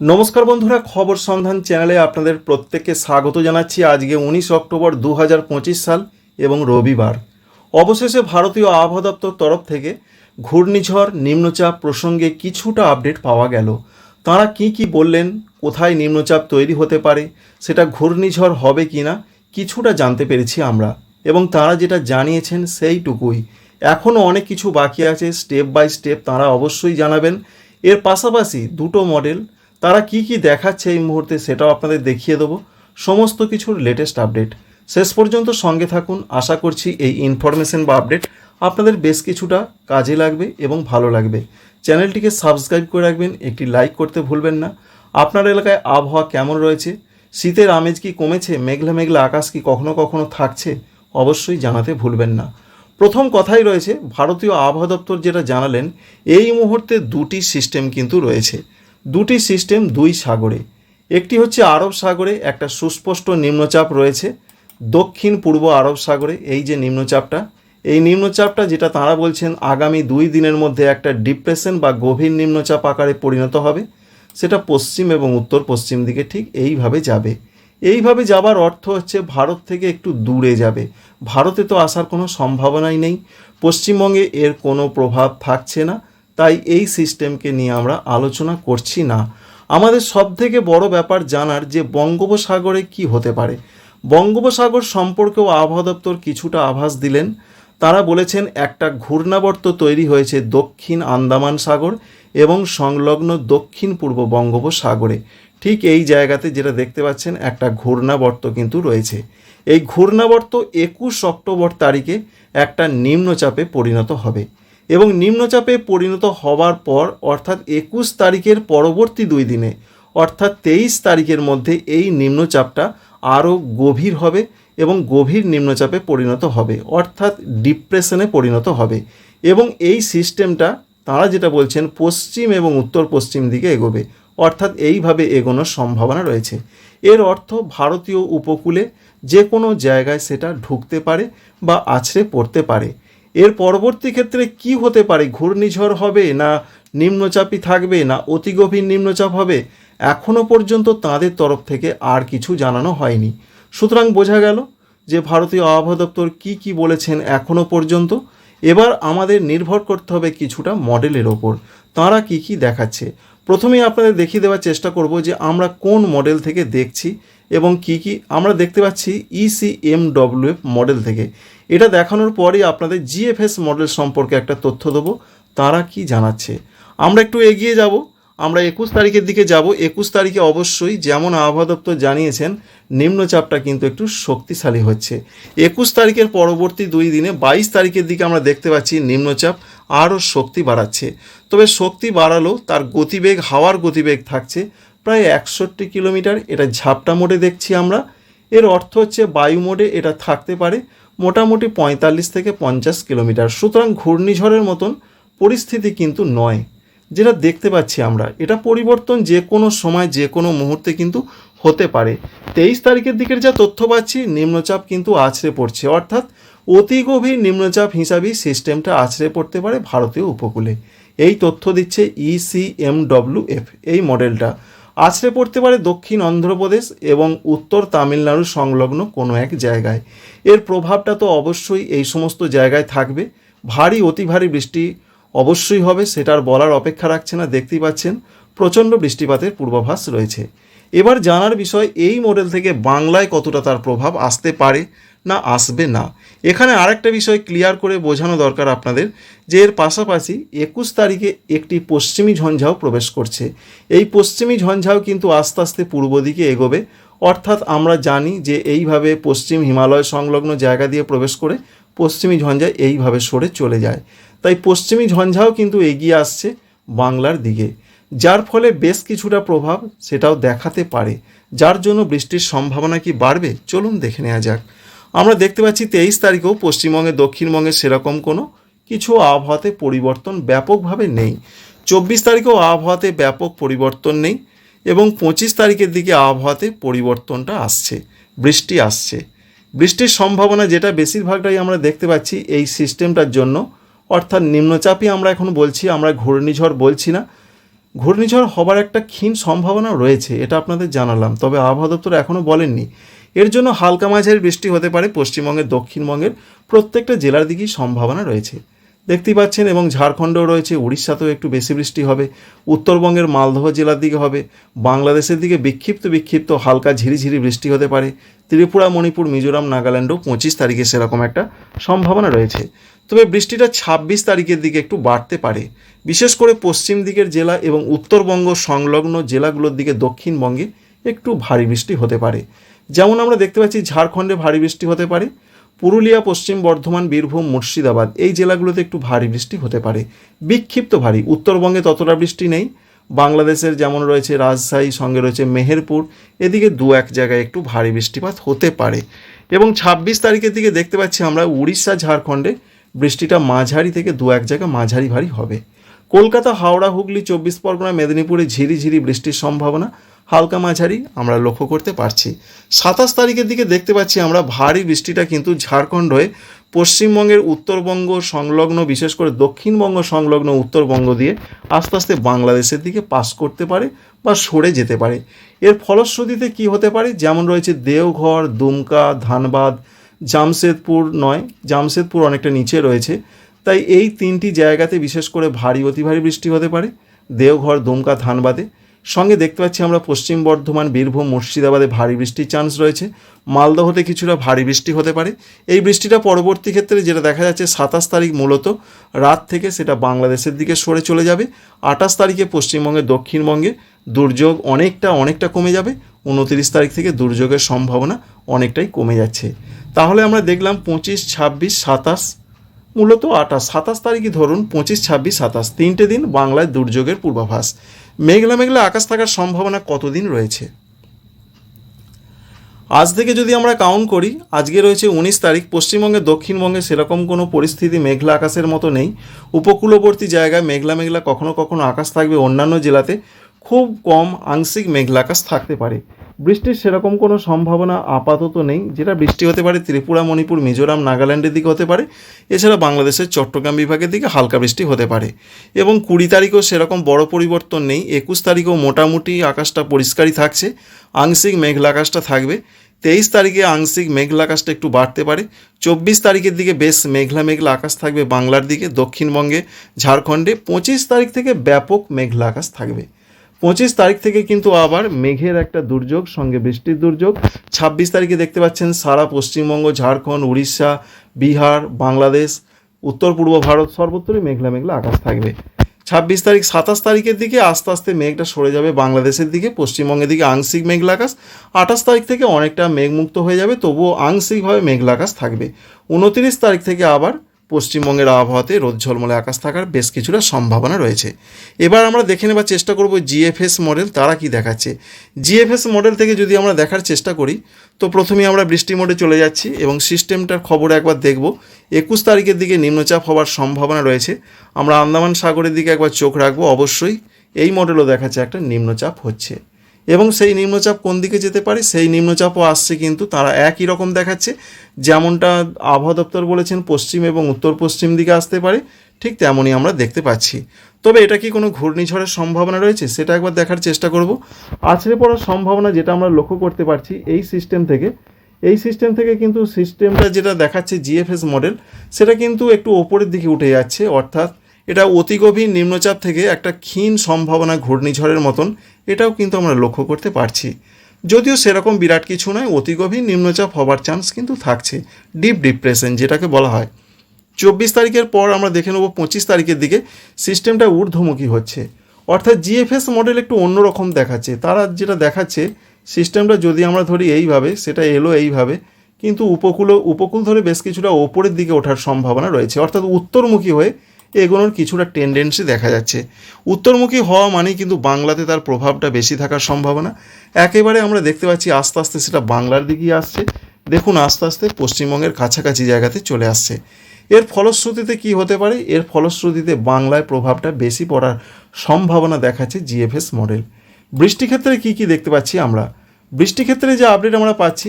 নমস্কার বন্ধুরা, খবর সন্ধান চ্যানেলে আপনাদের প্রত্যেককে স্বাগত জানাচ্ছি। আজকে উনিশ অক্টোবর দু হাজার পঁচিশ সাল এবং রবিবার। অবশেষে ভারতীয় আবহাওয়া দপ্তর তরফ থেকে ঘূর্ণিঝড়, নিম্নচাপ প্রসঙ্গে কিছুটা আপডেট পাওয়া গেল। তাঁরা কি কি বললেন, কোথায় নিম্নচাপ তৈরি হতে পারে, সেটা ঘূর্ণিঝড় হবে কি না, কিছুটা জানতে পেরেছি আমরা। এবং তাঁরা যেটা জানিয়েছেন সেইটুকুই। এখনও অনেক কিছু বাকি আছে, স্টেপ বাই স্টেপ তাঁরা অবশ্যই জানাবেন। এর পাশাপাশি দুটো মডেল তারা কি কি দেখাচ্ছে এই মুহূর্তে সেটাও আপনাদের দেখিয়ে দেবো। সমস্ত কিছুর লেটেস্ট আপডেট শেষ পর্যন্ত সঙ্গে থাকুন। আশা করছি এই ইনফরমেশন বা আপডেট আপনাদের বেশ কিছুটা কাজে লাগবে এবং ভালো লাগবে। চ্যানেলটিকে সাবস্ক্রাইব করে রাখবেন। একটি লাইক করতে ভুলবেন না। আপনার এলাকায় আবহাওয়া কেমন রয়েছে? শীতের আমেজ কি কমেছে? মেঘলা মেঘলা আকাশ কি কখনো কখনো থাকছে? অবশ্যই জানাতে ভুলবেন না। প্রথম কথাই রয়েছে, ভারতীয় আবহাওয়া দপ্তর যেটা জানালেন, এই মুহূর্তে দুটি সিস্টেম কিন্তু রয়েছে। দুটি সিস্টেম দুই সাগরে। একটি হচ্ছে আরব সাগরে, একটা সুস্পষ্ট নিম্নচাপ রয়েছে। দক্ষিণ পূর্ব আরব সাগরে, এই যে নিম্নচাপটা, এই নিম্নচাপটা যেটা তাঁরা বলছেন আগামী দুই দিনের মধ্যে একটা ডিপ্রেশন বা গভীর নিম্নচাপ আকারে পরিণত হবে। সেটা পশ্চিম এবং উত্তর পশ্চিম দিকে ঠিক এইভাবে যাবে। এইভাবে যাবার অর্থ হচ্ছে ভারত থেকে একটু দূরে যাবে। ভারতে তো আসার কোনো সম্ভাবনাই নেই। পশ্চিমবঙ্গে এর কোনো প্রভাব থাকছে না। তাই এই সিস্টেমকে নিয়ে আমরা আলোচনা করছি না। আমাদের সবথেকে বড় ব্যাপার জানার যে বঙ্গোপসাগরে কি হতে পারে। বঙ্গোপসাগর সম্পর্কেও আবহাওয়া দপ্তর কিছুটা আভাস দিলেন। তারা বলেছেন একটা ঘূর্ণাবর্ত তৈরি হয়েছে দক্ষিণ আন্দামান সাগর এবং সংলগ্ন দক্ষিণ পূর্ব বঙ্গোপসাগরে। ঠিক এই জায়গাতে যেটা দেখতে পাচ্ছেন, একটা ঘূর্ণাবর্ত কিন্তু রয়েছে। এই ঘূর্ণাবর্ত একুশ অক্টোবর তারিখে একটা নিম্নচাপে পরিণত হবে। এবং নিম্নচাপে পরিণত হওয়ার পর, অর্থাৎ একুশ তারিখের পরবর্তী দুই দিনে, অর্থাৎ তেইশ তারিখের মধ্যে এই নিম্নচাপটা আরও গভীর হবে এবং গভীর নিম্নচাপে পরিণত হবে, অর্থাৎ ডিপ্রেশনে পরিণত হবে। এবং এই সিস্টেমটা তারা যেটা বলছেন, পশ্চিম এবং উত্তর পশ্চিম দিকে এগোবে, অর্থাৎ এইভাবে এগোনোর সম্ভাবনা রয়েছে। এর অর্থ ভারতীয় উপকূলে যে কোনো জায়গায় সেটা ঢুকতে পারে বা আছড়ে পড়তে পারে। এর পরবর্তী ক্ষেত্রে কি হতে পারে? ঘূর্ণিঝড় হবে না নিম্নচাপই থাকবে না অতি গভীর নিম্নচাপ হবে? এখনও পর্যন্ত তাদের তরফ থেকে আর কিছু জানানো হয়নি। সুতরাং বোঝা গেল যে ভারতীয় আবহাওয়া দপ্তর কী কী বলেছেন এখনও পর্যন্ত। এবার আমাদের নির্ভর করতে হবে কিছুটা মডেলের ওপর। তাঁরা কি কি দেখাচ্ছে? প্রথমেই আপনাদের দেখিয়ে দেওয়ার চেষ্টা করব যে আমরা কোন মডেল থেকে দেখছি এবং কি কি আমরা দেখতে পাচ্ছি E ইসিএমডব্লিউএফ মডেল থেকে। এটা দেখানোর পরেই আপনাদের জিএফএস মডেল সম্পর্কে একটা তথ্য দেবো। তারা কি জানাচ্ছে? আমরা একটু এগিয়ে যাব। আমরা একুশ তারিখের দিকে যাব। একুশ তারিখে অবশ্যই যেমন আবহাওয়া দপ্তর জানিয়েছেন, নিম্নচাপটা কিন্তু একটু শক্তিশালী হচ্ছে। একুশ তারিখের পরবর্তী দুই দিনে বাইশ তারিখের দিকে আমরা দেখতে পাচ্ছি নিম্নচাপ আরও শক্তি বাড়াচ্ছে। তবে শক্তি বাড়ালেও তার গতিবেগ, হাওয়ার গতিবেগ থাকছে প্রায় একষট্টি কিলোমিটার। এটা ঝাপটা মোডে দেখছি আমরা। এর অর্থ হচ্ছে বায়ু মোডে এটা থাকতে পারে। মোটামুটি পঁয়তাল্লিশ থেকে পঞ্চাশ কিলোমিটার। সুতরাং ঘূর্ণিঝড়ের মতন পরিস্থিতি কিন্তু নয়। যেটা দেখতে পাচ্ছি আমরা, এটা পরিবর্তন যে কোনো সময়, যে কোনো মুহূর্তে কিন্তু হতে পারে। তেইশ তারিখের দিকের যা তথ্য পাচ্ছি, নিম্নচাপ কিন্তু আছড়ে পড়ছে। অর্থাৎ অতি গভীর নিম্নচাপ হিসাবেই সিস্টেমটা আছড়ে পড়তে পারে ভারতীয় উপকূলে। এই তথ্য দিচ্ছে E ইসিএমডব্লিউএফ এই মডেলটা। আছড়ে পড়তে পারে দক্ষিণ অন্ধ্রপ্রদেশ এবং উত্তর তামিলনাড়ু সংলগ্ন কোনো এক জায়গায়। এর প্রভাবটা তো অবশ্যই এই সমস্ত জায়গায় থাকবে। ভারী, অতি ভারী বৃষ্টি অবশ্যই হবে, সেটার বলার অপেক্ষা রাখছে না, দেখতেই পাচ্ছেন, প্রচণ্ড বৃষ্টিপাতের পূর্বাভাস রয়েছে। এবার জানার বিষয়, এই মডেল থেকে বাংলায় কতটা তার প্রভাব আসতে পারে? না, আসবে না। এখানে আরেকটা বিষয় ক্লিয়ার করে বোঝানো দরকার আপনাদের, যে এর পাশাপাশি একুশ তারিখে একটি পশ্চিমী ঝঞ্ঝাও প্রবেশ করছে। এই পশ্চিমী ঝঞ্ঝাও কিন্তু আস্তে আস্তে পূর্ব দিকে এগোবে। অর্থাৎ আমরা জানি যে এইভাবে পশ্চিম হিমালয় সংলগ্ন জায়গা দিয়ে প্রবেশ করে পশ্চিমী ঝঞ্ঝা এইভাবে সরে চলে যায়। তাই পশ্চিমী ঝঞ্ঝাও কিন্তু এগিয়ে আসছে বাংলার দিকে। যার ফলে বেশ কিছুটা প্রভাব সেটাও দেখাতে পারে। যার জন্য বৃষ্টির সম্ভাবনা কি বাড়বে? চলুন দেখে নেওয়া যাক। আমরা দেখতে পাচ্ছি তেইশ তারিখেও পশ্চিমবঙ্গে, দক্ষিণবঙ্গে সেরকম কোনো কিছু আবহাওয়াতে পরিবর্তন ব্যাপকভাবে নেই। চব্বিশ তারিখেও আবহাওয়াতে ব্যাপক পরিবর্তন নেই এবং পঁচিশ তারিখের দিকে আবহাওয়াতে পরিবর্তনটা আসছে, বৃষ্টি আসছে। বৃষ্টির সম্ভাবনা যেটা বেশিরভাগটাই আমরা দেখতে পাচ্ছি এই সিস্টেমটার জন্য। অর্থাৎ নিম্নচাপই আমরা এখন বলছি, আমরা ঘূর্ণিঝড় বলছি না। ঘূর্ণিঝড় হবার একটা ক্ষীণ সম্ভাবনা রয়েছে, এটা আপনাদের জানালাম। তবে আবহাওয়া দপ্তর এখনও বলেননি। এর জন্য হালকা মাঝারি বৃষ্টি হতে পারে পশ্চিমবঙ্গের, দক্ষিণবঙ্গের, প্রত্যেকটা জেলার দিকেই সম্ভাবনা রয়েছে। দেখতেই পাচ্ছেন এবং ঝাড়খণ্ডও রয়েছে, উড়িষ্যাতেও একটু বেশি বৃষ্টি হবে, উত্তরবঙ্গের মালদহ জেলার দিকে হবে, বাংলাদেশের দিকে বিক্ষিপ্ত বিক্ষিপ্ত হালকা ঝিরিঝিরি বৃষ্টি হতে পারে, ত্রিপুরা, মণিপুর, মিজোরাম, নাগাল্যান্ডও পঁচিশ তারিখে সেরকম একটা সম্ভাবনা রয়েছে। তবে বৃষ্টিটা ছাব্বিশ তারিখের দিকে একটু বাড়তে পারে। বিশেষ করে পশ্চিম দিকের জেলা এবং উত্তরবঙ্গ সংলগ্ন জেলাগুলোর দিকে দক্ষিণবঙ্গে একটু ভারী বৃষ্টি হতে পারে। যেমন আমরা দেখতে পাচ্ছি, ঝাড়খণ্ডে ভারী বৃষ্টি হতে পারে। পুরুলিয়া, পশ্চিম বর্ধমান, বীরভূম, মুর্শিদাবাদ এই জেলাগুলোতে একটু ভারী বৃষ্টি হতে পারে। বিক্ষিপ্ত ভারী। উত্তরবঙ্গে ততটা বৃষ্টি নেই। বাংলাদেশের যেমন রয়েছে রাজশাহী, সঙ্গে রয়েছে মেহেরপুর। এদিকে দু এক জায়গায় একটু ভারী বৃষ্টিপাত হতে পারে। এবং ছাব্বিশ তারিখের দিকে দেখতে পাচ্ছি আমরা উড়িষ্যা, ঝাড়খণ্ডে বৃষ্টিটা মাঝারি থেকে দু এক জায়গা মাঝারি ভারী হবে। কলকাতা, হাওড়া, হুগলি, চব্বিশ পরগনা, মেদিনীপুরে ঝিরিঝিরি বৃষ্টির সম্ভাবনা। হালকা মাঝারি আমরা লক্ষ্য করতে পারছি। সাতাশ তারিখের দিকে দেখতে পাচ্ছি আমরা ভারী বৃষ্টিটা কিন্তু ঝাড়খণ্ড হয়ে পশ্চিমবঙ্গের উত্তরবঙ্গ সংলগ্ন, বিশেষ করে দক্ষিণবঙ্গ সংলগ্ন উত্তরবঙ্গ দিয়ে আস্তে আস্তে বাংলাদেশের দিকে পাস করতে পারে বা সরে যেতে পারে। এর ফলশ্রুতিতে কি হতে পারে? যেমন রয়েছে দেওঘর, দুমকা, ধানবাদ, জামশেদপুর নয়, জামশেদপুর অনেকটা নিচে রয়েছে। তাই এই তিনটি জায়গাতে বিশেষ করে ভারী, অতি ভারী বৃষ্টি হতে পারে। দেওঘর, দুমকা, ধানবাদে সঙ্গে দেখতে পাচ্ছি আমরা পশ্চিম বর্ধমান, বীরভূম, মুর্শিদাবাদে ভারী বৃষ্টির চান্স রয়েছে। মালদহতে কিছুটা ভারী বৃষ্টি হতে পারে। এই বৃষ্টিটা পরবর্তী ক্ষেত্রে যেটা দেখা যাচ্ছে, সাতাশ তারিখ মূলত রাত থেকে সেটা বাংলাদেশের দিকে সরে চলে যাবে। আঠাশ তারিখে পশ্চিমবঙ্গে, দক্ষিণবঙ্গে দুর্যোগ অনেকটা অনেকটা কমে যাবে। উনতিরিশ তারিখ থেকে দুর্যোগের সম্ভাবনা অনেকটাই কমে যাচ্ছে। তাহলে আমরা দেখলাম পঁচিশ, ছাব্বিশ, সাতাশ মূলত আঠাশ, সাতাশ তারিখই ধরুন, পঁচিশ, ছাব্বিশ, সাতাশ, তিনটে দিন বাংলায় দুর্যোগের পূর্বাভাস। মেঘলা মেঘলা আকাশ থাকার সম্ভাবনা কতদিন রয়েছে? আজ থেকে যদি আমরা কাউন্ট করি, আজকে রয়েছে উনিশ তারিখ, পশ্চিমবঙ্গে, দক্ষিণবঙ্গে সেরকম কোনো পরিস্থিতি মেঘলা আকাশের মতো নেই। উপকূলবর্তী জায়গায় মেঘলা মেঘলা কখনো কখনো আকাশ থাকবে অন্যান্য জেলাতে। খুব কম আংশিক মেঘলা আকাশ থাকতে পারে। বৃষ্টির সেরকম কোনো সম্ভাবনা আপাতত নেই। যেটা বৃষ্টি হতে পারে ত্রিপুরা, মণিপুর, মিজোরাম, নাগাল্যান্ডের দিকে হতে পারে। এছাড়া বাংলাদেশের চট্টগ্রাম বিভাগের দিকে হালকা বৃষ্টি হতে পারে। এবং কুড়ি তারিখও সেরকম বড় পরিবর্তন নেই। একুশ তারিখেও মোটামুটি আকাশটা পরিষ্কারই থাকছে। আংশিক মেঘলা আকাশটা থাকবে। তেইশ তারিখে আংশিক মেঘলা আকাশটা একটু বাড়তে পারে। চব্বিশ তারিখের দিকে বেশ মেঘলা মেঘলা আকাশ থাকবে বাংলার দিকে, দক্ষিণবঙ্গে, ঝাড়খণ্ডে। পঁচিশ তারিখ থেকে ব্যাপক মেঘলা আকাশ থাকবে। পঁচিশ তারিখ থেকে কিন্তু আবার মেঘের একটা দুর্যোগ, সঙ্গে বৃষ্টির দুর্যোগ। ছাব্বিশ তারিখে দেখতে পাচ্ছেন সারা পশ্চিমবঙ্গ, ঝাড়খণ্ড, উড়িষ্যা, বিহার, বাংলাদেশ, উত্তর পূর্ব ভারত সর্বত্রই মেঘলা মেঘলা আকাশ থাকবে। ছাব্বিশ তারিখ, সাতাশ তারিখের দিকে আস্তে আস্তে মেঘটা সরে যাবে বাংলাদেশের দিকে, পশ্চিমবঙ্গের দিকে আংশিক মেঘলা আকাশ। আঠাশ তারিখ থেকে অনেকটা মেঘমুক্ত হয়ে যাবে, তবুও আংশিকভাবে মেঘলা আকাশ থাকবে। উনতিরিশ তারিখ থেকে আবার পশ্চিমবঙ্গের আবহাওয়াতে রোদ ঝলমলে আকাশ থাকার বেশ কিছুটা সম্ভাবনা রয়েছে। এবার আমরা দেখে নেবার চেষ্টা করব জিএফএস মডেল তারা কি দেখাচ্ছে। জিএফএস মডেল থেকে যদি আমরা দেখার চেষ্টা করি, তো প্রথমেই আমরা বৃষ্টি মোডে চলে যাচ্ছি এবং সিস্টেমটার খবর একবার দেখব। একুশ তারিখের দিকে নিম্নচাপ হওয়ার সম্ভাবনা রয়েছে। আমরা আন্দামান সাগরের দিকে একবার চোখ রাখব। অবশ্যই এই মডেলও দেখাচ্ছে একটা নিম্নচাপ হচ্ছে। এবং সেই নিম্নচাপ কোন দিকে যেতে পারে, সেই নিম্নচাপও আসছে কিন্তু তারা একই রকম দেখাচ্ছে। যেমনটা আবহাওয়া দপ্তর বলেছেন, পশ্চিম এবং উত্তর পশ্চিম দিকে আসতে পারে, ঠিক তেমনই আমরা দেখতে পাচ্ছি। তবে এটা কি কোনো ঘূর্ণিঝড়ের সম্ভাবনা রয়েছে, সেটা একবার দেখার চেষ্টা করব। আছড়ে পড়ার সম্ভাবনা যেটা আমরা লক্ষ্য করতে পারছি, এই সিস্টেম থেকে, এই সিস্টেম থেকে কিন্তু সিস্টেমটা যেটা দেখাচ্ছে জিএফএস মডেল সেটা কিন্তু একটু ওপরের দিকে উঠে যাচ্ছে, অর্থাৎ এটা অতি গভীর নিম্নচাপ থেকে একটা ক্ষীণ সম্ভাবনা ঘূর্ণিঝড়ের মতন, এটাও কিন্তু আমরা লক্ষ্য করতে পারছি। যদিও সেরকম বিরাট কিছু নয়, অতি গভীর নিম্নচাপ হবার চান্স কিন্তু থাকছে। ডিপ ডিপ্রেশন যেটাকে বলা হয়। চব্বিশ তারিখের পর আমরা দেখে নেব পঁচিশ তারিখের দিকে সিস্টেমটা ঊর্ধ্বমুখী হচ্ছে। অর্থাৎ জিএফএস মডেল একটু অন্যরকম দেখাচ্ছে। তারা যেটা দেখাচ্ছে, সিস্টেমটা যদি আমরা ধরি এইভাবে, সেটা এলো এইভাবে, কিন্তু উপকূল উপকূল ধরে বেশ কিছুটা ওপরের দিকে ওঠার সম্ভাবনা রয়েছে। অর্থাৎ উত্তরমুখী হয়ে এগোনোর কিছুটা টেন্ডেন্সি দেখা যাচ্ছে। উত্তরমুখী হওয়া মানেই কিন্তু বাংলাতে তার প্রভাবটা বেশি থাকার সম্ভাবনা। একেবারে আমরা দেখতে পাচ্ছি আস্তে আস্তে সেটা বাংলার দিকেই আসছে। দেখুন আস্তে আস্তে পশ্চিমবঙ্গের কাছাকাছি জায়গাতে চলে আসছে। এর ফলশ্রুতিতে কি হতে পারে? এর ফলশ্রুতিতে বাংলায় প্রভাবটা বেশি পড়ার সম্ভাবনা দেখাচ্ছে জিএফএস মডেল বৃষ্টি ক্ষেত্রে কি কি দেখতে পাচ্ছি আমরা? বৃষ্টি ক্ষেত্রে যে আপডেট আমরা পাচ্ছি,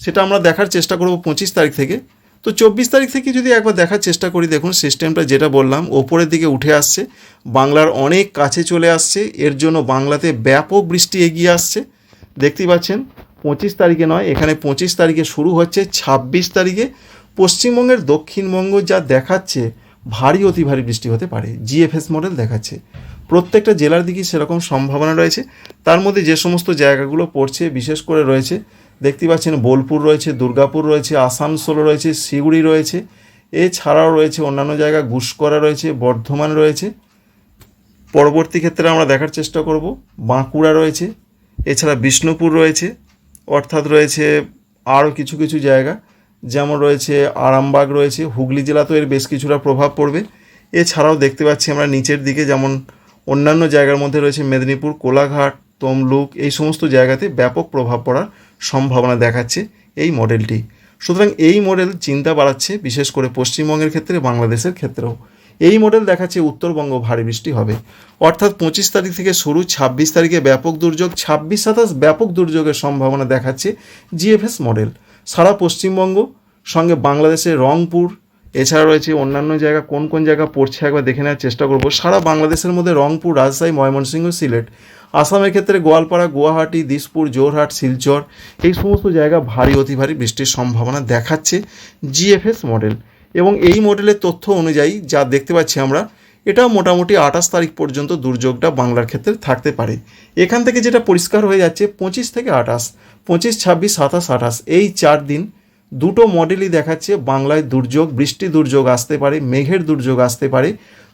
সেটা আমরা দেখার চেষ্টা করব পঁচিশ তারিখ থেকে। তো চব্বিশ তারিখ থেকে যদি একবার দেখার চেষ্টা করি, দেখুন সিস্টেমটা যেটা বললাম, ওপরের দিকে উঠে আসছে, বাংলার অনেক কাছে চলে আসছে, এর জন্য বাংলাতে ব্যাপক বৃষ্টি এগিয়ে আসছে। দেখতেই পাচ্ছেন, পঁচিশ তারিখে নয়, এখানে পঁচিশ তারিখে শুরু হচ্ছে, ছাব্বিশ তারিখে পশ্চিমবঙ্গের দক্ষিণবঙ্গ যা দেখাচ্ছে, ভারী, অতি ভারী বৃষ্টি হতে পারে জিএফএস মডেল দেখাচ্ছে। প্রত্যেকটা জেলার দিকেই সেরকম সম্ভাবনা রয়েছে। তার মধ্যে যে সমস্ত জায়গাগুলো পড়ছে, বিশেষ করে রয়েছে দেখতে পাচ্ছেন বোলপুর রয়েছে, দুর্গাপুর রয়েছে, আসানসোল রয়েছে সিউড়ি রয়েছে, এছাড়াও রয়েছে অন্যান্য জায়গা গুসকরা রয়েছে, বর্ধমান রয়েছে। পরবর্তী ক্ষেত্রে আমরা দেখার চেষ্টা করব। বাঁকুড়া রয়েছে, এছাড়া বিষ্ণুপুর রয়েছে, অর্থাৎ রয়েছে আরও কিছু কিছু জায়গা। যেমন রয়েছে আরামবাগ রয়েছে, হুগলি জেলাতেও এর বেশ কিছুটা প্রভাব পড়বে। এছাড়াও দেখতে পাচ্ছি আমরা নিচের দিকে যেমন অন্যান্য জায়গার মধ্যে রয়েছে মেদিনীপুর, কোলাঘাট, তমলুক, এই সমস্ত জায়গাতে ব্যাপক প্রভাব পড়ার সম্ভাবনা দেখাচ্ছে এই মডেলটি। সুতরাং এই মডেল চিন্তা বাড়াচ্ছে, বিশেষ করে পশ্চিমবঙ্গের ক্ষেত্রে, বাংলাদেশের ক্ষেত্রেও। এই মডেল দেখাচ্ছে উত্তরবঙ্গ ভারী বৃষ্টি হবে। অর্থাৎ পঁচিশ তারিখ থেকে শুরু, ছাব্বিশ তারিখে ব্যাপক দুর্যোগ, ছাব্বিশ সাতাশ ব্যাপক দুর্যোগের সম্ভাবনা দেখাচ্ছে জিএফএস মডেল। সারা পশ্চিমবঙ্গ, সঙ্গে বাংলাদেশের রংপুর এছাড়া রয়েছে অন্যান্য জায়গা, কোন কোন জায়গা পড়ছে একবার দেখে নেওয়ার চেষ্টা করব। সারা বাংলাদেশের মধ্যে রংপুর, রাজশাহী, ময়মনসিংহ, সিলেট, আসামের ক্ষেত্রে গোয়ালপাড়া, গুয়াহাটি, দিসপুর জোরহাট শিলচর, এই সমস্ত জায়গা ভারী, অতি ভারী বৃষ্টির সম্ভাবনা দেখাচ্ছে জিএফএস মডেল। এবং এই মডেলের তথ্য অনুযায়ী যা দেখতে পাচ্ছি আমরা, এটা মোটামুটি আঠাশ তারিখ পর্যন্ত দুর্যোগটা বাংলার ক্ষেত্রে থাকতে পারে। এখান থেকে যেটা পরিষ্কার হয়ে যাচ্ছে, পঁচিশ থেকে আঠাশ, পঁচিশ, ছাব্বিশ, সাতাশ, আঠাশ, এই চার দিন দুটো মডেলই দেখাচ্ছে, বাংলায় দুর্যোগ, বৃষ্টি দুর্যোগ আসতে পারে, মেঘের দুর্যোগ আসতে পারে।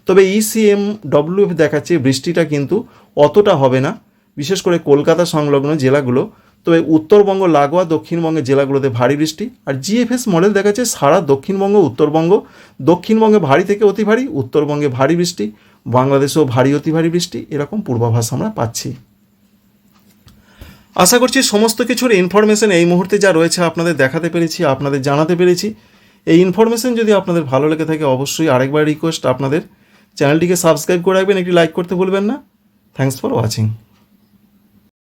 তবে E ইসিএম ডব্লিউএফ দেখাচ্ছে, বৃষ্টিটা কিন্তু অতটা হবে না, বিশেষ করে কলকাতা সংলগ্ন জেলাগুলো। তবে উত্তরবঙ্গ, লাগোয়া, দক্ষিণবঙ্গের জেলাগুলোতে ভারী বৃষ্টি। আর জিএফএস মডেল দেখাচ্ছে, সারা দক্ষিণবঙ্গ, উত্তরবঙ্গ। দক্ষিণবঙ্গে ভারী থেকে অতি ভারী, উত্তরবঙ্গে ভারী বৃষ্টি, বাংলাদেশেও ভারী অতি ভারী বৃষ্টি, এরকম পূর্বাভাস আমরা পাচ্ছি। আশা করছি সমস্ত কিছুর ইনফরমেশন এই মুহূর্তে যা রয়েছে আপনাদের দেখাতে পেরেছি, আপনাদের জানাতে পেরেছি। এই ইনফরমেশন যদি আপনাদের ভালো লেগে থাকে, অবশ্যই আরেকবার রিকোয়েস্ট আপনাদের। চ্যানেলটিকে সাবস্ক্রাইব করে রাখবেন, একটি লাইক করতে ভুলবেন না। Thanks for watching